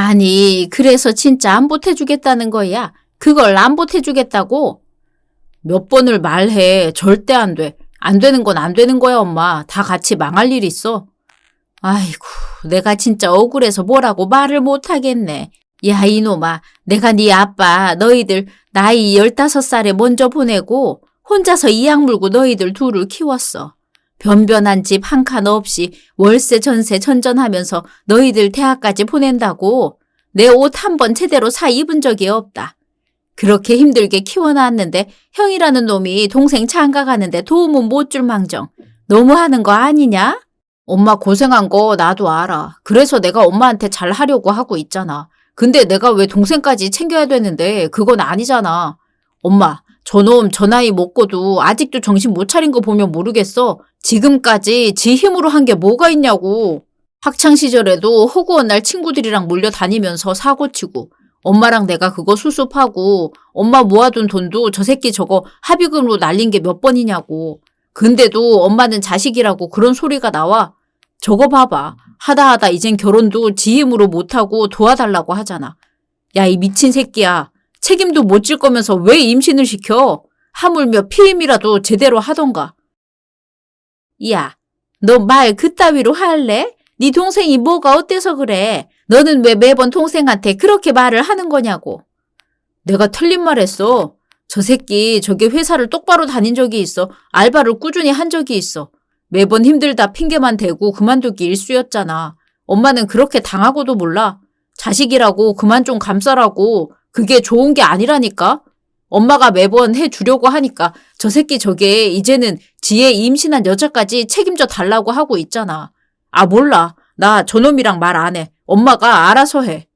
아니, 그래서 진짜 안 보태주겠다는 거야. 그걸 안 보태주겠다고? 몇 번을 말해. 절대 안 돼. 안 되는 건 안 되는 거야, 엄마. 다 같이 망할 일 있어. 아이고, 내가 진짜 억울해서 뭐라고 말을 못 하겠네. 야, 이놈아. 내가 네 아빠, 너희들 나이 15살에 먼저 보내고 혼자서 이악 물고 너희들 둘을 키웠어. 변변한 집 한 칸 없이 월세 전세 전전하면서 너희들 대학까지 보낸다고 내 옷 한 번 제대로 사 입은 적이 없다. 그렇게 힘들게 키워놨는데 형이라는 놈이 동생 장가 가는데 도움은 못 줄 망정. 너무하는 거 아니냐? 엄마 고생한 거 나도 알아. 그래서 내가 엄마한테 잘 하려고 하고 있잖아. 근데 내가 왜 동생까지 챙겨야 되는데 그건 아니잖아. 엄마, 저놈 저 나이 먹고도 아직도 정신 못 차린 거 보면 모르겠어. 지금까지 지 힘으로 한 게 뭐가 있냐고. 학창 시절에도 허구한 날 친구들이랑 몰려 다니면서 사고치고 엄마랑 내가 그거 수습하고 엄마 모아둔 돈도 저 새끼 저거 합의금으로 날린 게 몇 번이냐고. 근데도 엄마는 자식이라고 그런 소리가 나와. 저거 봐봐. 하다 하다 이젠 결혼도 지 힘으로 못하고 도와달라고 하잖아. 야, 이 미친 새끼야. 책임도 못 질 거면서 왜 임신을 시켜? 하물며 피임이라도 제대로 하던가. 야, 너 말 그따위로 할래? 네 동생이 뭐가 어때서 그래? 너는 왜 매번 동생한테 그렇게 말을 하는 거냐고. 내가 틀린 말 했어. 저 새끼 저기 회사를 똑바로 다닌 적이 있어. 알바를 꾸준히 한 적이 있어. 매번 힘들다 핑계만 대고 그만두기 일쑤였잖아. 엄마는 그렇게 당하고도 몰라. 자식이라고 그만 좀 감싸라고. 그게 좋은 게 아니라니까. 엄마가 매번 해 주려고 하니까 저 새끼 저게 이제는 지혜 임신한 여자까지 책임져 달라고 하고 있잖아. 아, 몰라. 나 저놈이랑 말 안 해. 엄마가 알아서 해.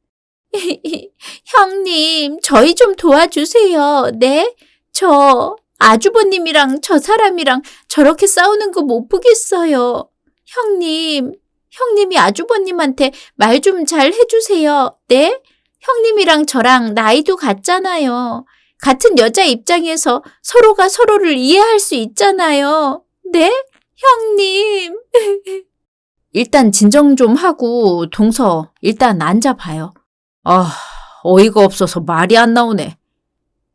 형님, 저희 좀 도와주세요. 네? 저 아주버님이랑 저 사람이랑 저렇게 싸우는 거 못 보겠어요. 형님, 형님이 아주버님한테 말 좀 잘 해주세요. 네? 형님이랑 저랑 나이도 같잖아요. 같은 여자 입장에서 서로가 서로를 이해할 수 있잖아요. 네? 형님. 일단 진정 좀 하고 동서 일단 앉아봐요. 아, 어이가 없어서 말이 안 나오네.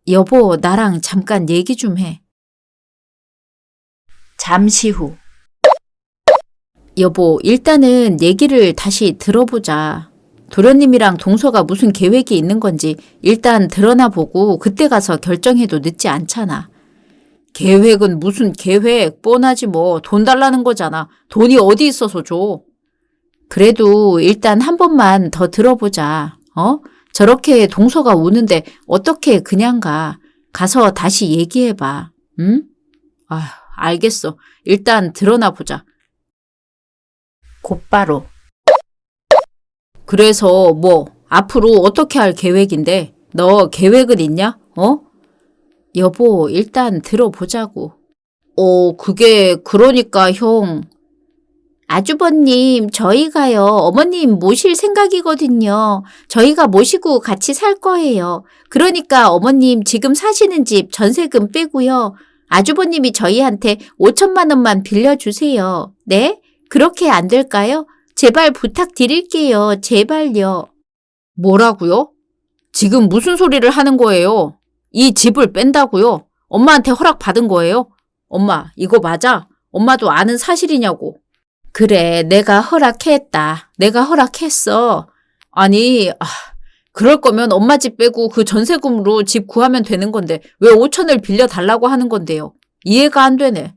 여보, 나랑 잠깐 얘기 좀 해. 잠시 후. 여보, 일단은 얘기를 다시 들어보자. 도련님이랑 동서가 무슨 계획이 있는 건지 일단 드러나 보고 그때 가서 결정해도 늦지 않잖아. 계획은 무슨 계획, 뻔하지 뭐. 돈 달라는 거잖아. 돈이 어디 있어서 줘. 그래도 일단 한 번만 더 들어보자. 어? 저렇게 동서가 우는데 어떻게 그냥 가. 가서 다시 얘기해봐. 응? 아, 알겠어. 일단 드러나 보자. 곧바로. 그래서 뭐 앞으로 어떻게 할 계획인데 너 계획은 있냐? 어? 여보, 일단 들어보자고. 어, 그게 그러니까 형. 아주버님, 저희가요, 어머님 모실 생각이거든요. 저희가 모시고 같이 살 거예요. 그러니까 어머님 지금 사시는 집 전세금 빼고요. 아주버님이 저희한테 5천만 원만 빌려주세요. 네? 그렇게 안 될까요? 제발 부탁드릴게요. 제발요. 뭐라고요? 지금 무슨 소리를 하는 거예요? 이 집을 뺀다고요? 엄마한테 허락 받은 거예요? 엄마, 이거 맞아? 엄마도 아는 사실이냐고. 그래, 내가 허락했다. 내가 허락했어. 아니, 아, 그럴 거면 엄마 집 빼고 그 전세금으로 집 구하면 되는 건데 왜 5천을 빌려 달라고 하는 건데요? 이해가 안 되네.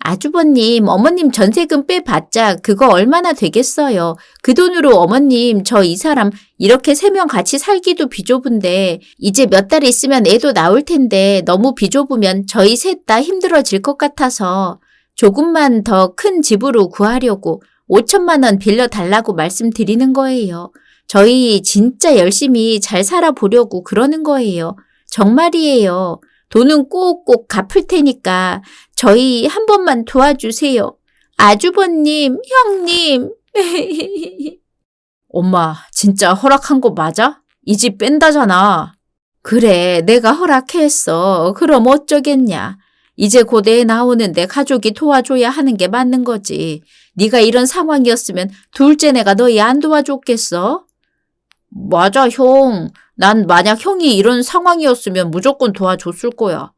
아주버님, 어머님 전세금 빼봤자 그거 얼마나 되겠어요. 그 돈으로 어머님, 저 이 사람 이렇게 세 명 같이 살기도 비좁은데 이제 몇 달 있으면 애도 나올 텐데 너무 비좁으면 저희 셋 다 힘들어질 것 같아서 조금만 더 큰 집으로 구하려고 5천만 원 빌려달라고 말씀드리는 거예요. 저희 진짜 열심히 잘 살아보려고 그러는 거예요. 정말이에요. 돈은 꼭꼭 갚을 테니까 저희 한 번만 도와주세요. 아주버님, 형님. 엄마, 진짜 허락한 거 맞아? 이 집 뺀다잖아. 그래, 내가 허락했어. 그럼 어쩌겠냐. 이제 곧애 나오는데 가족이 도와줘야 하는 게 맞는 거지. 네가 이런 상황이었으면 둘째 내가 너희 안 도와줬겠어? 맞아, 형. 난 만약 형이 이런 상황이었으면 무조건 도와줬을 거야.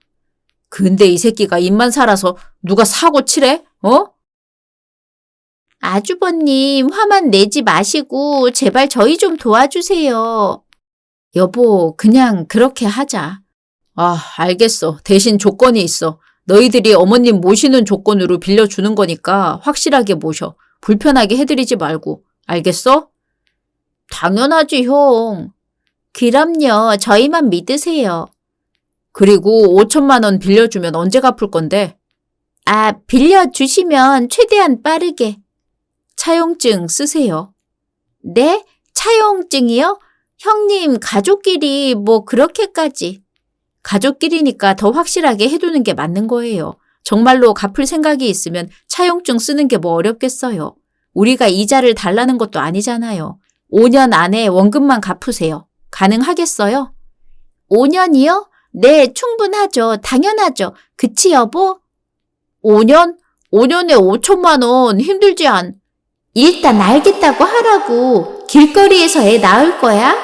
근데 이 새끼가 입만 살아서 누가 사고 치래? 어? 아주버님, 화만 내지 마시고 제발 저희 좀 도와주세요. 여보, 그냥 그렇게 하자. 아, 알겠어. 대신 조건이 있어. 너희들이 어머님 모시는 조건으로 빌려주는 거니까 확실하게 모셔. 불편하게 해드리지 말고. 알겠어? 당연하지, 형. 그럼요. 저희만 믿으세요. 그리고 5천만 원 빌려주면 언제 갚을 건데? 아, 빌려주시면 최대한 빠르게. 차용증 쓰세요. 네? 차용증이요? 형님, 가족끼리 뭐 그렇게까지. 가족끼리니까 더 확실하게 해두는 게 맞는 거예요. 정말로 갚을 생각이 있으면 차용증 쓰는 게 뭐 어렵겠어요. 우리가 이자를 달라는 것도 아니잖아요. 5년 안에 원금만 갚으세요. 가능하겠어요? 5년이요? 네, 충분하죠. 당연하죠. 그치, 여보? 5년? 5년에 5천만 원 힘들지 않. 일단 알겠다고 하라고. 길거리에서 애 낳을 거야?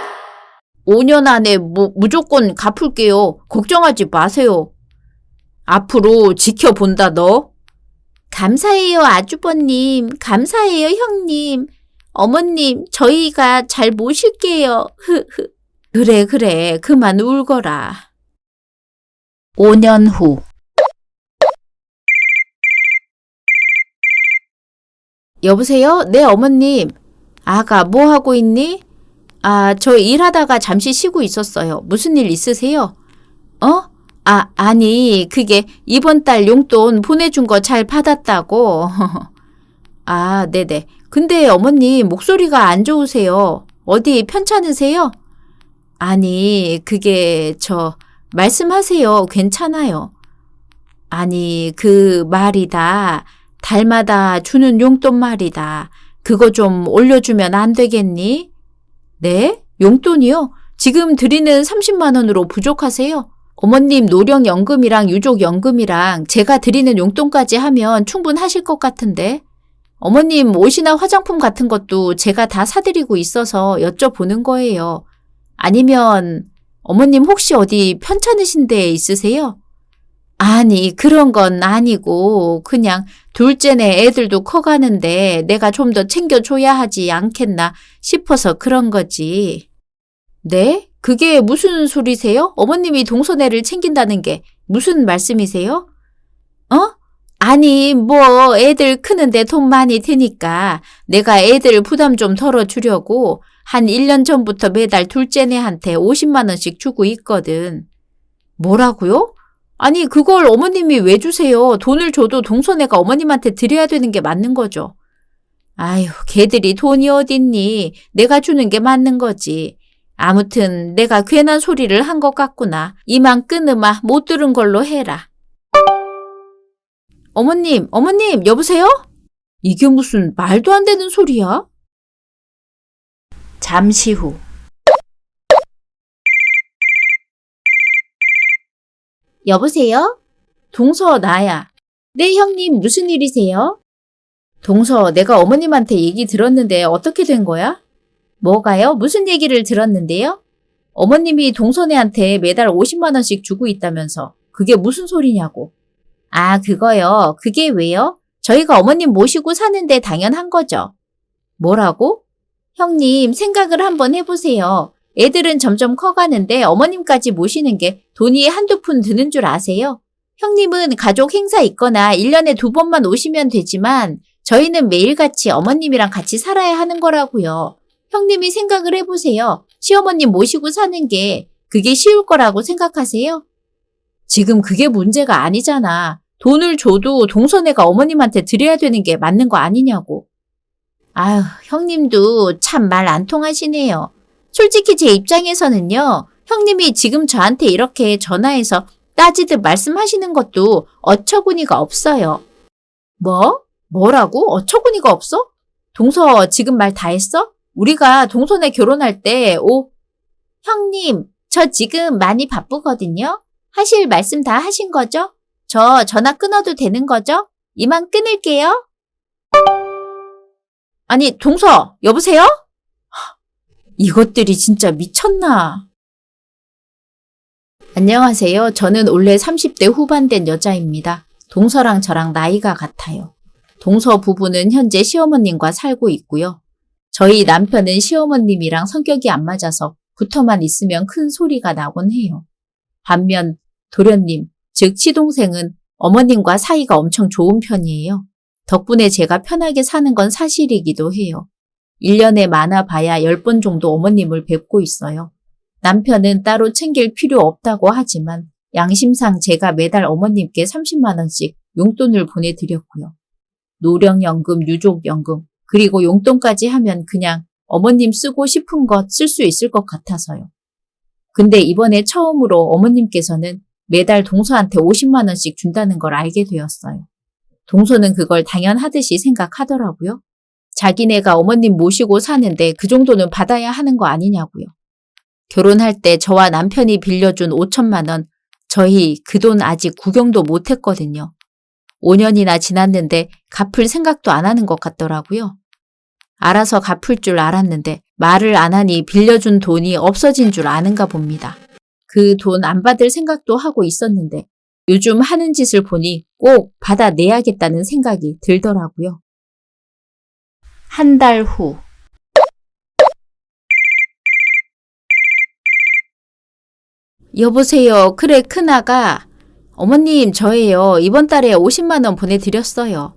5년 안에 무, 무조건 갚을게요. 걱정하지 마세요. 앞으로 지켜본다, 너. 감사해요, 아주버님. 감사해요, 형님. 어머님, 저희가 잘 모실게요. 흐흐. 그래, 그래. 그만 울거라. 5년 후. 여보세요? 네, 어머님. 아가, 뭐 하고 있니? 아, 저 일하다가 잠시 쉬고 있었어요. 무슨 일 있으세요? 어? 아, 아니, 그게 이번 달 용돈 보내준 거 잘 받았다고. 아, 네네. 근데 어머님 목소리가 안 좋으세요. 어디 편찮으세요? 아니, 그게 저, 말씀하세요. 괜찮아요. 아니, 그 말이다. 달마다 주는 용돈 말이다. 그거 좀 올려주면 안 되겠니? 네? 용돈이요? 지금 드리는 30만 원으로 부족하세요? 어머님 노령연금이랑 유족연금이랑 제가 드리는 용돈까지 하면 충분하실 것 같은데. 어머님 옷이나 화장품 같은 것도 제가 다 사드리고 있어서 여쭤보는 거예요. 아니면 어머님 혹시 어디 편찮으신 데 있으세요? 아니, 그런 건 아니고, 그냥 둘째네 애들도 커가는데 내가 좀 더 챙겨줘야 하지 않겠나 싶어서 그런 거지. 네? 그게 무슨 소리세요? 어머님이 동서애를 챙긴다는 게 무슨 말씀이세요? 어? 아니, 뭐, 애들 크는데 돈 많이 드니까 내가 애들 부담 좀 덜어주려고 한 1년 전부터 매달 둘째네한테 50만 원씩 주고 있거든. 뭐라고요? 아니, 그걸 어머님이 왜 주세요? 돈을 줘도 동서애가 어머님한테 드려야 되는 게 맞는 거죠. 아휴, 걔들이 돈이 어딨니? 내가 주는 게 맞는 거지. 아무튼 내가 괜한 소리를 한 것 같구나. 이만 끊으마 못 들은 걸로 해라. 어머님, 어머님, 여보세요? 이게 무슨 말도 안 되는 소리야? 잠시 후. 여보세요? 동서 나야. 네, 형님, 무슨 일이세요? 동서, 내가 어머님한테 얘기 들었는데 어떻게 된 거야? 뭐가요? 무슨 얘기를 들었는데요? 어머님이 동선애한테 매달 50만원씩 주고 있다면서. 그게 무슨 소리냐고. 아, 그거요. 그게 왜요? 저희가 어머님 모시고 사는데 당연한 거죠. 뭐라고? 형님, 생각을 한번 해보세요. 애들은 점점 커가는데 어머님까지 모시는 게 돈이 한두 푼 드는 줄 아세요? 형님은 가족 행사 있거나 1년에 두 번만 오시면 되지만 저희는 매일같이 어머님이랑 같이 살아야 하는 거라고요. 형님이 생각을 해보세요. 시어머님 모시고 사는 게 그게 쉬울 거라고 생각하세요? 지금 그게 문제가 아니잖아. 돈을 줘도 동선애가 어머님한테 드려야 되는 게 맞는 거 아니냐고. 아휴, 형님도 참 말 안 통하시네요. 솔직히 제 입장에서는요, 형님이 지금 저한테 이렇게 전화해서 따지듯 말씀하시는 것도 어처구니가 없어요. 뭐? 뭐라고? 어처구니가 없어? 동서 지금 말 다 했어? 우리가 동선에 결혼할 때, 오, 형님, 저 지금 많이 바쁘거든요? 하실 말씀 다 하신 거죠? 저 전화 끊어도 되는 거죠? 이만 끊을게요. 아니, 동서, 여보세요? 이것들이 진짜 미쳤나? 안녕하세요. 저는 원래 30대 후반 된 여자입니다. 동서랑 저랑 나이가 같아요. 동서 부부는 현재 시어머님과 살고 있고요. 저희 남편은 시어머님이랑 성격이 안 맞아서 붙어만 있으면 큰 소리가 나곤 해요. 반면 도련님, 즉 시동생은 어머님과 사이가 엄청 좋은 편이에요. 덕분에 제가 편하게 사는 건 사실이기도 해요. 1년에 많아 봐야 10번 정도 어머님을 뵙고 있어요. 남편은 따로 챙길 필요 없다고 하지만 양심상 제가 매달 어머님께 30만원씩 용돈을 보내드렸고요. 노령연금, 유족연금, 그리고 용돈까지 하면 그냥 어머님 쓰고 싶은 것 쓸 수 있을 것 같아서요. 근데 이번에 처음으로 어머님께서는 매달 동서한테 50만 원씩 준다는 걸 알게 되었어요. 동서는 그걸 당연하듯이 생각하더라고요. 자기네가 어머님 모시고 사는데 그 정도는 받아야 하는 거 아니냐고요. 결혼할 때 저와 남편이 빌려준 5천만 원, 저희 그 돈 아직 구경도 못 했거든요. 5년이나 지났는데 갚을 생각도 안 하는 것 같더라고요. 알아서 갚을 줄 알았는데 말을 안 하니 빌려준 돈이 없어진 줄 아는가 봅니다. 그 돈 안 받을 생각도 하고 있었는데 요즘 하는 짓을 보니 꼭 받아내야겠다는 생각이 들더라고요. 한 달 후. 여보세요. 그래, 큰아가. 어머님, 저예요. 이번 달에 50만원 보내드렸어요.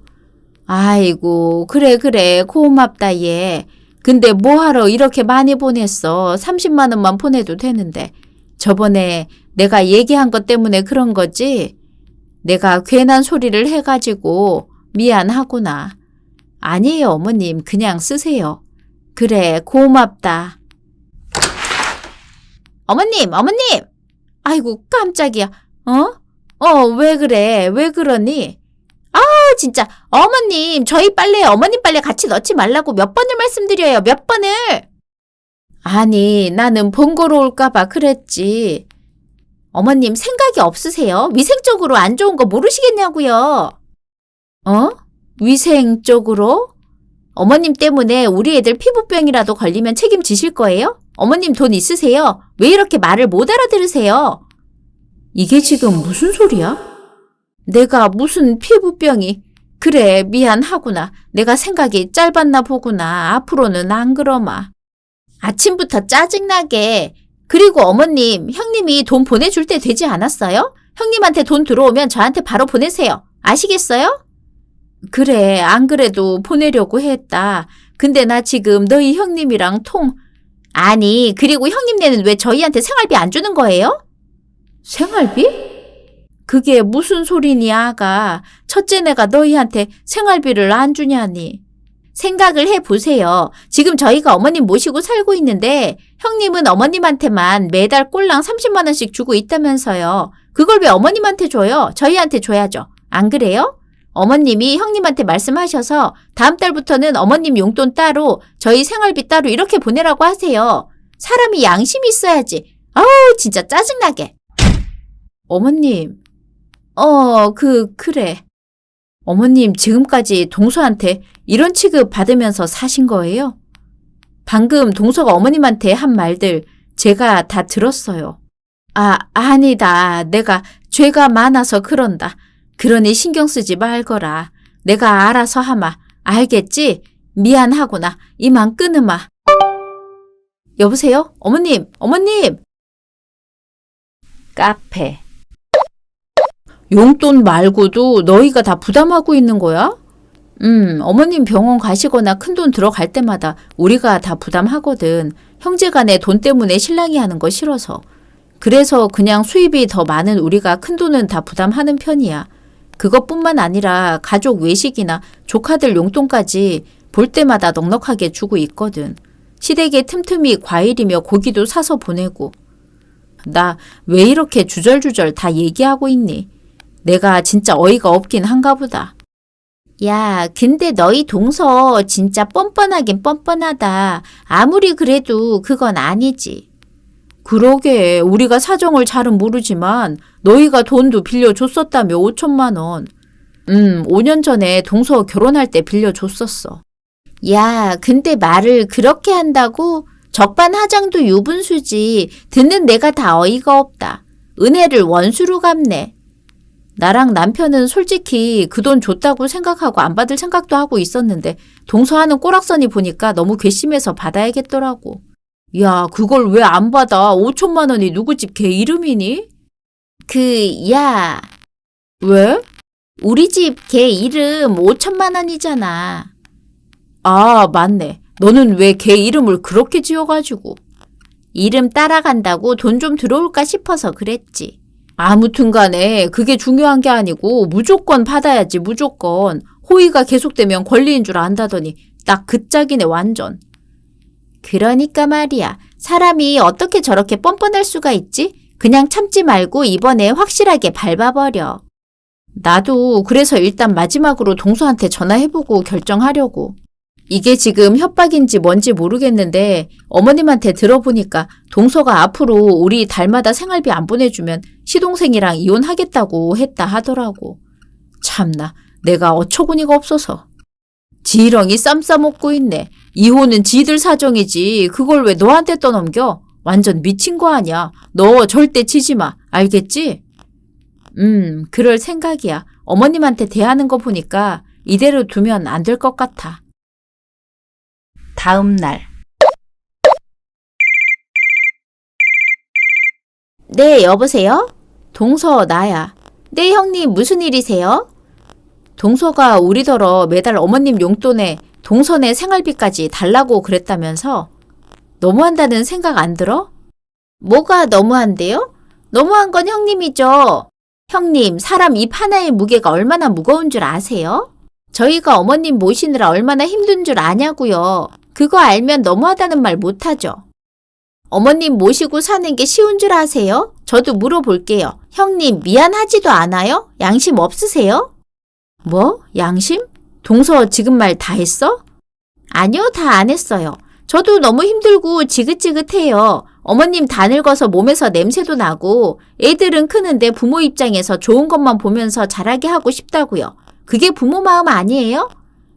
아이고, 그래, 그래. 고맙다, 얘. 근데 뭐하러 이렇게 많이 보냈어? 30만원만 보내도 되는데. 저번에 내가 얘기한 것 때문에 그런 거지? 내가 괜한 소리를 해가지고 미안하구나. 아니에요, 어머님. 그냥 쓰세요. 그래, 고맙다. 어머님, 어머님! 아이고, 깜짝이야. 어? 어, 왜 그래? 왜 그러니? 아, 진짜. 어머님, 저희 빨래에 어머님 빨래 같이 넣지 말라고 몇 번을 말씀드려요. 몇 번을! 아니, 나는 번거로울까봐 그랬지. 어머님, 생각이 없으세요? 위생적으로 안 좋은 거 모르시겠냐고요. 어? 위생적으로? 어머님 때문에 우리 애들 피부병이라도 걸리면 책임지실 거예요? 어머님 돈 있으세요? 왜 이렇게 말을 못 알아들으세요? 이게 지금 무슨 소리야? 내가 무슨 피부병이 그래 미안하구나. 내가 생각이 짧았나 보구나. 앞으로는 안 그러마. 아침부터 짜증나게. 그리고 어머님, 형님이 돈 보내줄 때 되지 않았어요? 형님한테 돈 들어오면 저한테 바로 보내세요. 아시겠어요? 그래, 안 그래도 보내려고 했다. 근데 나 지금 너희 형님이랑 통, 아니, 그리고 형님네는 왜 저희한테 생활비 안 주는 거예요? 생활비? 그게 무슨 소리니, 아가. 첫째네가 너희한테 생활비를 안 주냐니. 생각을 해 보세요. 지금 저희가 어머님 모시고 살고 있는데 형님은 어머님한테만 매달 꼴랑 30만 원씩 주고 있다면서요. 그걸 왜 어머님한테 줘요? 저희한테 줘야죠. 안 그래요? 어머님이 형님한테 말씀하셔서 다음 달부터는 어머님 용돈 따로 저희 생활비 따로 이렇게 보내라고 하세요. 사람이 양심이 있어야지. 아우 진짜 짜증나게. 어머님. 어, 그 그래. 어머님 지금까지 동서한테 이런 취급 받으면서 사신 거예요? 방금 동서가 어머님한테 한 말들 제가 다 들었어요. 아, 아니다. 내가 죄가 많아서 그런다. 그러니 신경 쓰지 말거라. 내가 알아서 하마. 알겠지? 미안하구나. 이만 끊으마. 여보세요? 어머님, 어머님! 카페. 용돈 말고도 너희가 다 부담하고 있는 거야? 음, 어머님 병원 가시거나 큰 돈 들어갈 때마다 우리가 다 부담하거든. 형제 간에 돈 때문에 신랑이 하는 거 싫어서. 그래서 그냥 수입이 더 많은 우리가 큰 돈은 다 부담하는 편이야. 그것뿐만 아니라 가족 외식이나 조카들 용돈까지 볼 때마다 넉넉하게 주고 있거든. 시댁에 틈틈이 과일이며 고기도 사서 보내고. 나 왜 이렇게 주절주절 다 얘기하고 있니? 내가 진짜 어이가 없긴 한가 보다. 야, 근데 너희 동서 진짜 뻔뻔하긴 뻔뻔하다. 아무리 그래도 그건 아니지. 그러게, 우리가 사정을 잘은 모르지만 너희가 돈도 빌려줬었다며 5천만 원. 음, 5년 전에 동서 결혼할 때 빌려줬었어. 야, 근데 말을 그렇게 한다고? 적반하장도 유분수지. 듣는 내가 다 어이가 없다. 은혜를 원수로 갚네. 나랑 남편은 솔직히 그 돈 줬다고 생각하고 안 받을 생각도 하고 있었는데 동서하는 꼬락서니 보니까 너무 괘씸해서 받아야겠더라고. 야, 그걸 왜 안 받아? 5천만 원이 누구 집개 이름이니? 그, 야. 왜? 우리 집개 이름 5천만 원이잖아. 아, 맞네. 너는 왜개 이름을 그렇게 지어가지고. 이름 따라간다고 돈 좀 들어올까 싶어서 그랬지. 아무튼 간에 그게 중요한 게 아니고 무조건 받아야지, 무조건. 호의가 계속되면 권리인 줄 안다더니 딱 그 짝이네, 완전. 그러니까 말이야. 사람이 어떻게 저렇게 뻔뻔할 수가 있지? 그냥 참지 말고 이번에 확실하게 밟아버려. 나도 그래서 일단 마지막으로 동서한테 전화해보고 결정하려고. 이게 지금 협박인지 뭔지 모르겠는데 어머님한테 들어보니까 동서가 앞으로 우리 달마다 생활비 안 보내주면 시동생이랑 이혼하겠다고 했다 하더라고. 참나, 내가 어처구니가 없어서. 지렁이 쌈 싸먹고 있네. 이혼은 지들 사정이지. 그걸 왜 너한테 떠넘겨? 완전 미친 거 아니야. 너 절대 치지 마. 알겠지? 음, 그럴 생각이야. 어머님한테 대하는 거 보니까 이대로 두면 안 될 것 같아. 다음 날. 네, 여보세요? 동서, 나야. 네, 형님, 무슨 일이세요? 동서가 우리더러 매달 어머님 용돈에 동선의 생활비까지 달라고 그랬다면서 너무한다는 생각 안 들어? 뭐가 너무한데요? 너무한 건 형님이죠. 형님, 사람 입 하나의 무게가 얼마나 무거운 줄 아세요? 저희가 어머님 모시느라 얼마나 힘든 줄 아냐고요. 그거 알면 너무하다는 말 못하죠. 어머님 모시고 사는 게 쉬운 줄 아세요? 저도 물어볼게요. 형님, 미안하지도 않아요? 양심 없으세요? 뭐? 양심? 동서 지금 말 다 했어? 아니요, 다 안 했어요. 저도 너무 힘들고 지긋지긋해요. 어머님 다 늙어서 몸에서 냄새도 나고 애들은 크는데 부모 입장에서 좋은 것만 보면서 자라게 하고 싶다고요. 그게 부모 마음 아니에요?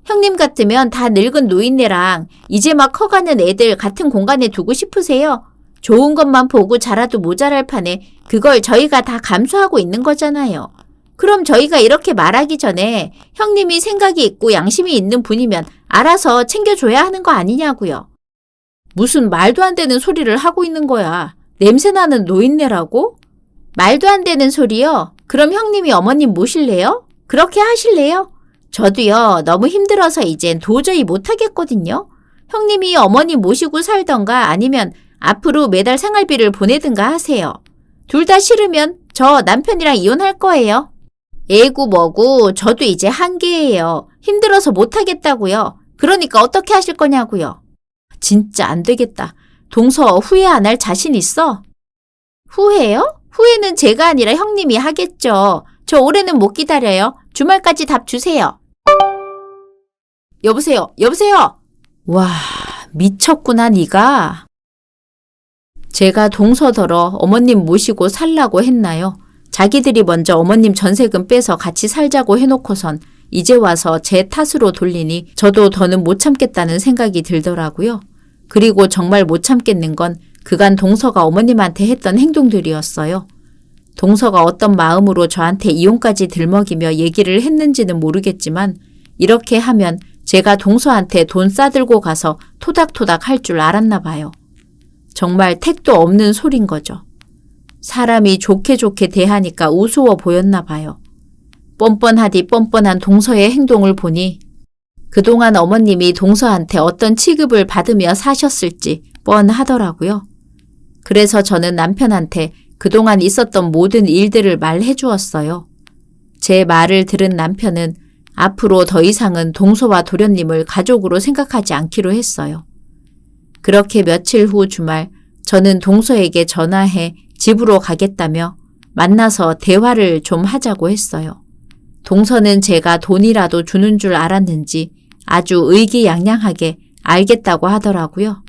형님 같으면 다 늙은 노인네랑 이제 막 커가는 애들 같은 공간에 두고 싶으세요? 좋은 것만 보고 자라도 모자랄 판에 그걸 저희가 다 감수하고 있는 거잖아요. 그럼 저희가 이렇게 말하기 전에 형님이 생각이 있고 양심이 있는 분이면 알아서 챙겨줘야 하는 거 아니냐고요. 무슨 말도 안 되는 소리를 하고 있는 거야. 냄새나는 노인네라고? 말도 안 되는 소리요? 그럼 형님이 어머님 모실래요? 그렇게 하실래요? 저도요, 너무 힘들어서 이젠 도저히 못하겠거든요. 형님이 어머니 모시고 살던가 아니면 앞으로 매달 생활비를 보내든가 하세요. 둘 다 싫으면 저 남편이랑 이혼할 거예요. 애구 뭐고 저도 이제 한계예요. 힘들어서 못하겠다고요. 그러니까 어떻게 하실 거냐고요. 진짜 안 되겠다. 동서 후회 안 할 자신 있어? 후회요? 후회는 제가 아니라 형님이 하겠죠. 저 올해는 못 기다려요. 주말까지 답 주세요. 여보세요. 여보세요. 와, 미쳤구나 네가. 제가 동서더러 어머님 모시고 살라고 했나요? 자기들이 먼저 어머님 전세금 빼서 같이 살자고 해놓고선 이제 와서 제 탓으로 돌리니 저도 더는 못 참겠다는 생각이 들더라고요. 그리고 정말 못 참겠는 건 그간 동서가 어머님한테 했던 행동들이었어요. 동서가 어떤 마음으로 저한테 이혼까지 들먹이며 얘기를 했는지는 모르겠지만 이렇게 하면 제가 동서한테 돈 싸들고 가서 토닥토닥 할 줄 알았나 봐요. 정말 택도 없는 소린 거죠. 사람이 좋게 좋게 대하니까 우스워 보였나 봐요. 뻔뻔하디 뻔뻔한 동서의 행동을 보니 그동안 어머님이 동서한테 어떤 취급을 받으며 사셨을지 뻔하더라고요. 그래서 저는 남편한테 그동안 있었던 모든 일들을 말해 주었어요. 제 말을 들은 남편은 앞으로 더 이상은 동서와 도련님을 가족으로 생각하지 않기로 했어요. 그렇게 며칠 후 주말 저는 동서에게 전화해 집으로 가겠다며 만나서 대화를 좀 하자고 했어요. 동서는 제가 돈이라도 주는 줄 알았는지 아주 의기양양하게 알겠다고 하더라고요.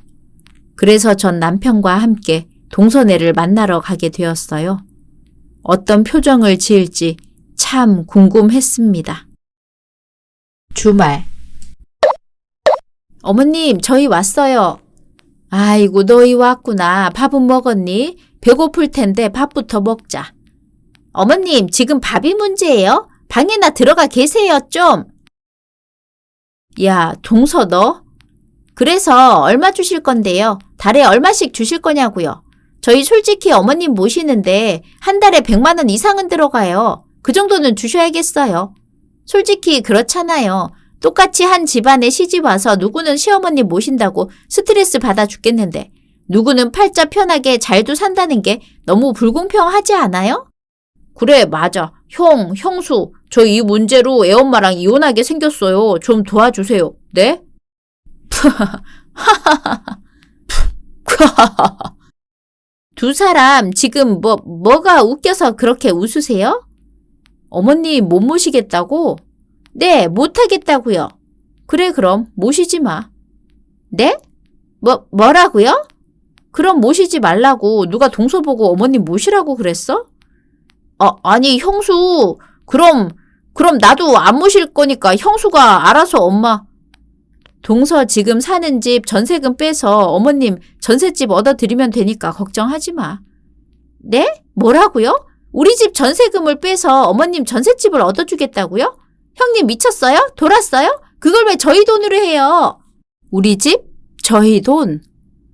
그래서 전 남편과 함께 동서네를 만나러 가게 되었어요. 어떤 표정을 지을지 참 궁금했습니다. 주말 어머님, 저희 왔어요. 아이고, 너희 왔구나. 밥은 먹었니? 배고플 텐데 밥부터 먹자. 어머님, 지금 밥이 문제예요? 방에나 들어가 계세요, 좀. 야, 동서 너? 그래서 얼마 주실 건데요? 달에 얼마씩 주실 거냐고요? 저희 솔직히 어머님 모시는데 한 달에 100만 원 이상은 들어가요. 그 정도는 주셔야겠어요. 솔직히 그렇잖아요. 똑같이 한 집안에 시집 와서 누구는 시어머님 모신다고 스트레스 받아 죽겠는데 누구는 팔자 편하게 잘도 산다는 게 너무 불공평하지 않아요? 그래, 맞아. 형, 형수, 저 이 문제로 애엄마랑 이혼하게 생겼어요. 좀 도와주세요. 네? 두 사람 지금 뭐, 뭐가 웃겨서 그렇게 웃으세요? 어머님 못 모시겠다고? 네, 못하겠다고요. 그래, 그럼 모시지 마. 네? 뭐, 뭐라고요? 그럼 모시지 말라고 누가 동서 보고 어머님 모시라고 그랬어? 아, 아니, 형수. 그럼, 그럼 나도 안 모실 거니까 형수가 알아서 엄마. 동서 지금 사는 집 전세금 빼서 어머님 전셋집 얻어드리면 되니까 걱정하지 마. 네? 뭐라고요? 우리 집 전세금을 빼서 어머님 전셋집을 얻어주겠다고요? 형님 미쳤어요? 돌았어요? 그걸 왜 저희 돈으로 해요? 우리 집? 저희 돈?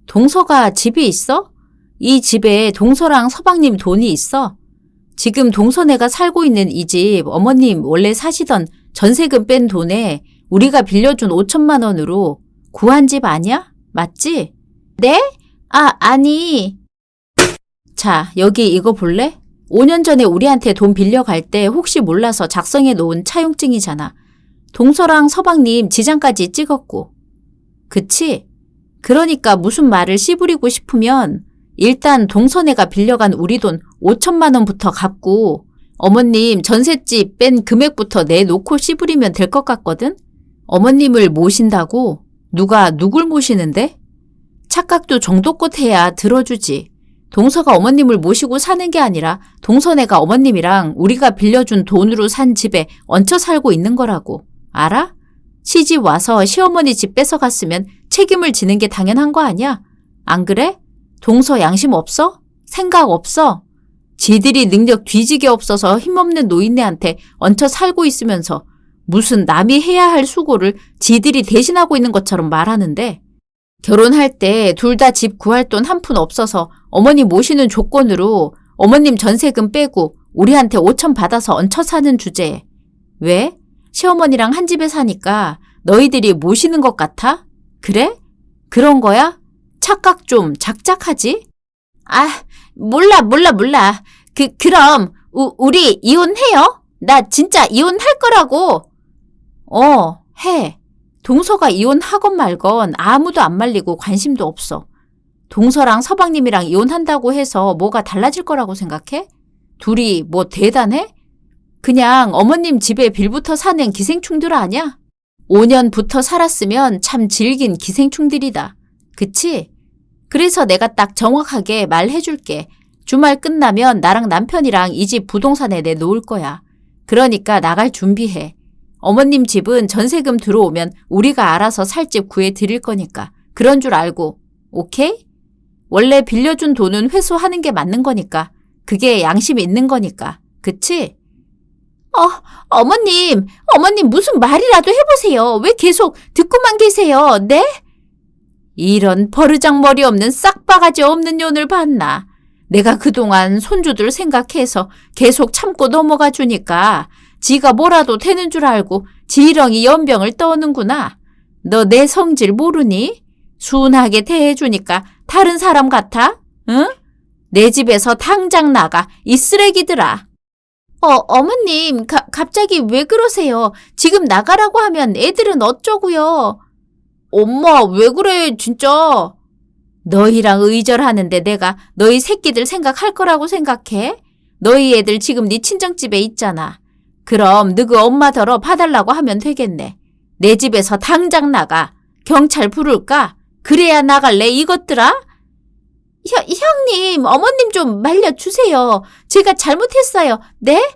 동서가 집이 있어? 이 집에 동서랑 서방님 돈이 있어? 지금 동서네가 살고 있는 이 집 어머님 원래 사시던 전세금 뺀 돈에 우리가 빌려준 5천만 원으로 구한 집 아니야? 맞지? 네? 아, 아니. 자, 여기 이거 볼래? 5년 전에 우리한테 돈 빌려갈 때 혹시 몰라서 작성해 놓은 차용증이잖아. 동서랑 서방님 지장까지 찍었고. 그치? 그러니까 무슨 말을 씨부리고 싶으면 일단 동서네가 빌려간 우리 돈 5천만 원부터 갚고 어머님 전셋집 뺀 금액부터 내놓고 씨부리면 될 것 같거든? 어머님을 모신다고? 누가 누굴 모시는데? 착각도 정도껏 해야 들어주지. 동서가 어머님을 모시고 사는 게 아니라 동서네가 어머님이랑 우리가 빌려준 돈으로 산 집에 얹혀 살고 있는 거라고. 알아? 시집 와서 시어머니 집 뺏어갔으면 책임을 지는 게 당연한 거 아니야? 안 그래? 동서 양심 없어? 생각 없어? 지들이 능력 뒤지게 없어서 힘없는 노인네한테 얹혀 살고 있으면서 무슨 남이 해야 할 수고를 지들이 대신하고 있는 것처럼 말하는데 결혼할 때 둘 다 집 구할 돈 한 푼 없어서 어머니 모시는 조건으로 어머님 전세금 빼고 우리한테 5천 받아서 얹혀 사는 주제에 왜? 시어머니랑 한 집에 사니까 너희들이 모시는 것 같아? 그래? 그런 거야? 착각 좀 작작하지? 아, 몰라, 몰라, 몰라. 그, 그럼, 우, 우리 이혼해요? 나 진짜 이혼할 거라고. 어, 해. 동서가 이혼하건 말건 아무도 안 말리고 관심도 없어. 동서랑 서방님이랑 이혼한다고 해서 뭐가 달라질 거라고 생각해? 둘이 뭐 대단해? 그냥 어머님 집에 빌부터 사는 기생충들 아냐? 5년부터 살았으면 참 질긴 기생충들이다. 그치? 그래서 내가 딱 정확하게 말해줄게. 주말 끝나면 나랑 남편이랑 이 집 부동산에 내놓을 거야. 그러니까 나갈 준비해. 어머님 집은 전세금 들어오면 우리가 알아서 살 집 구해 드릴 거니까. 그런 줄 알고. 오케이? 원래 빌려준 돈은 회수하는 게 맞는 거니까. 그게 양심이 있는 거니까. 그치? 어, 어머님, 어머님 무슨 말이라도 해보세요. 왜 계속 듣고만 계세요? 네? 이런 버르장머리 없는 싹바가지 없는 년을 봤나. 내가 그동안 손주들 생각해서 계속 참고 넘어가 주니까 지가 뭐라도 되는 줄 알고 지렁이 연병을 떠는구나. 너 내 성질 모르니? 순하게 대해주니까 다른 사람 같아? 응? 내 집에서 당장 나가, 이 쓰레기들아. 어, 어머님, 가, 갑자기 왜 그러세요? 지금 나가라고 하면 애들은 어쩌고요? 엄마, 왜 그래, 진짜? 너희랑 의절하는데 내가 너희 새끼들 생각할 거라고 생각해? 너희 애들 지금 네 친정집에 있잖아. 그럼 너그 엄마 더러 봐달라고 하면 되겠네. 내 집에서 당장 나가. 경찰 부를까? 그래야 나갈래 이것들아? 혀, 형님, 어머님 좀 말려주세요. 제가 잘못했어요. 네?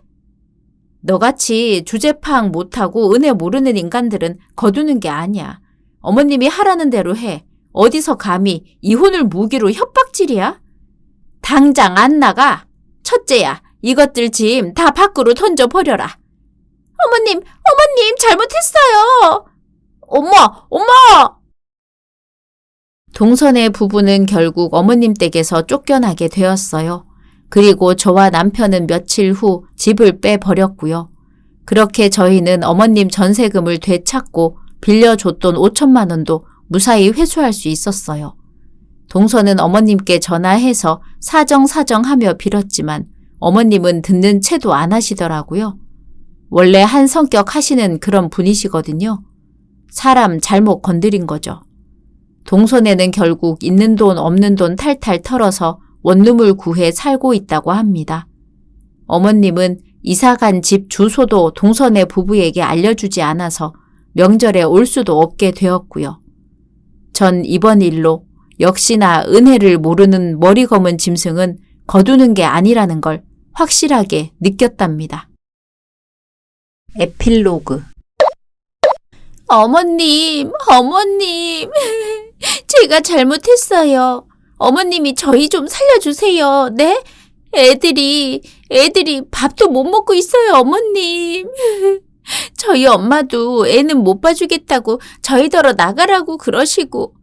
너같이 주제 파악 못하고 은혜 모르는 인간들은 거두는 게 아니야. 어머님이 하라는 대로 해. 어디서 감히 이혼을 무기로 협박질이야? 당장 안 나가. 첫째야, 이것들 짐 다 밖으로 던져버려라. 어머님, 어머님, 잘못했어요. 엄마, 엄마! 동선의 부부는 결국 어머님 댁에서 쫓겨나게 되었어요. 그리고 저와 남편은 며칠 후 집을 빼버렸고요. 그렇게 저희는 어머님 전세금을 되찾고 빌려줬던 5천만 원도 무사히 회수할 수 있었어요. 동서는 어머님께 전화해서 사정사정하며 빌었지만 어머님은 듣는 채도 안 하시더라고요. 원래 한 성격 하시는 그런 분이시거든요. 사람 잘못 건드린 거죠. 동선에는 결국 있는 돈 없는 돈 탈탈 털어서 원룸을 구해 살고 있다고 합니다. 어머님은 이사간 집 주소도 동선의 부부에게 알려주지 않아서 명절에 올 수도 없게 되었고요. 전 이번 일로 역시나 은혜를 모르는 머리 검은 짐승은 거두는 게 아니라는 걸 확실하게 느꼈답니다. 에필로그 어머님, 어머님, 제가 잘못했어요. 어머님이 저희 좀 살려주세요. 네? 애들이, 애들이 밥도 못 먹고 있어요, 어머님. 저희 엄마도 애는 못 봐주겠다고 저희더러 나가라고 그러시고,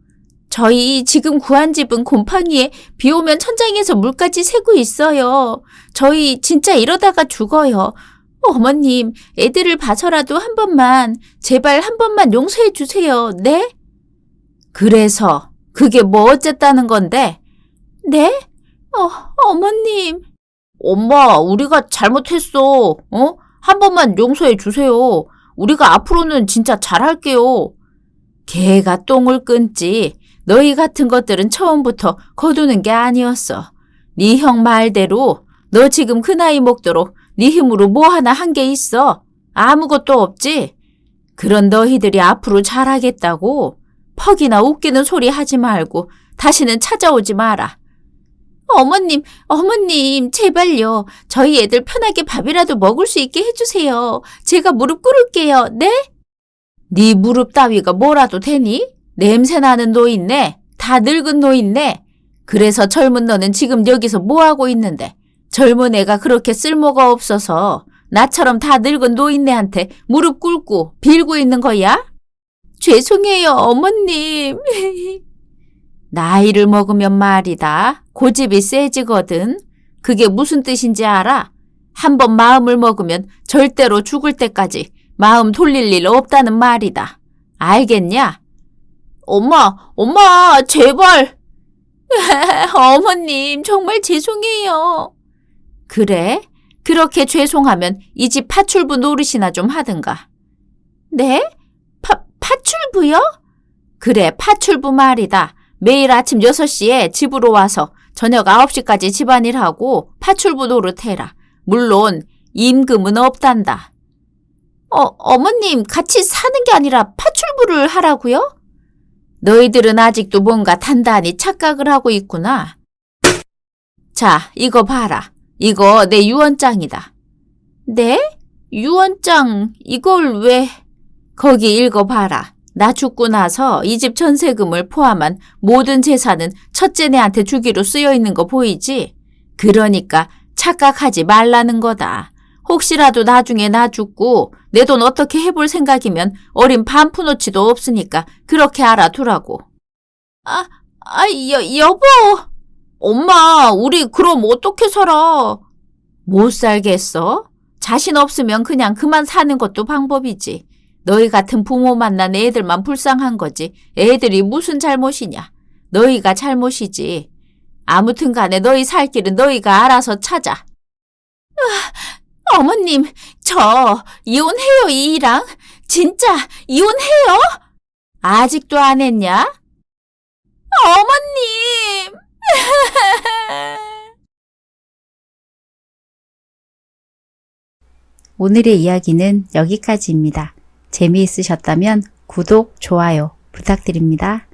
저희 지금 구한 집은 곰팡이에 비 오면 천장에서 물까지 새고 있어요. 저희 진짜 이러다가 죽어요. 어머님, 애들을 봐서라도 한 번만, 제발 한 번만 용서해 주세요. 네? 그래서, 그게 뭐 어쨌다는 건데? 네? 어, 어머님. 엄마, 우리가 잘못했어. 어? 한 번만 용서해 주세요. 우리가 앞으로는 진짜 잘할게요. 개가 똥을 끊지. 너희 같은 것들은 처음부터 거두는 게 아니었어. 네 형 말대로 너 지금 그 나이 먹도록 네 힘으로 뭐 하나 한 게 있어? 아무것도 없지? 그런 너희들이 앞으로 잘하겠다고? 퍽이나 웃기는 소리 하지 말고 다시는 찾아오지 마라. 어머님, 어머님, 제발요. 저희 애들 편하게 밥이라도 먹을 수 있게 해주세요. 제가 무릎 꿇을게요. 네? 네 무릎 따위가 뭐라도 되니? 냄새나는 노인네. 다 늙은 노인네. 그래서 젊은 너는 지금 여기서 뭐 하고 있는데? 젊은 애가 그렇게 쓸모가 없어서 나처럼 다 늙은 노인네한테 무릎 꿇고 빌고 있는 거야? 죄송해요, 어머님. 나이를 먹으면 말이다. 고집이 세지거든. 그게 무슨 뜻인지 알아? 한번 마음을 먹으면 절대로 죽을 때까지 마음 돌릴 일 없다는 말이다. 알겠냐? 엄마, 엄마, 제발. 어머님, 정말 죄송해요. 그래? 그렇게 죄송하면 이 집 파출부 노릇이나 좀 하든가. 네? 파, 파출부요? 그래, 파출부 말이다. 매일 아침 6시에 집으로 와서 저녁 9시까지 집안일하고 파출부 노릇해라. 물론 임금은 없단다. 어, 어머님 같이 사는 게 아니라 파출부를 하라고요? 너희들은 아직도 뭔가 단단히 착각을 하고 있구나. 자, 이거 봐라. 이거 내 유언장이다. 네? 유언장, 이걸 왜? 거기 읽어봐라. 나 죽고 나서 이 집 전세금을 포함한 모든 재산은 첫째네한테 주기로 쓰여 있는 거 보이지? 그러니까 착각하지 말라는 거다. 혹시라도 나중에 나 죽고 내 돈 어떻게 해볼 생각이면 어린 반푼어치도 없으니까 그렇게 알아두라고. 아, 아, 여, 여보. 엄마, 우리 그럼 어떻게 살아? 못 살겠어? 자신 없으면 그냥 그만 사는 것도 방법이지. 너희 같은 부모 만난 애들만 불쌍한 거지. 애들이 무슨 잘못이냐. 너희가 잘못이지. 아무튼 간에 너희 살 길은 너희가 알아서 찾아. 아, 어머님, 저 이혼해요, 이랑. 진짜 이혼해요? 아직도 안 했냐? 어머님! 오늘의 이야기는 여기까지입니다. 재미있으셨다면 구독, 좋아요 부탁드립니다.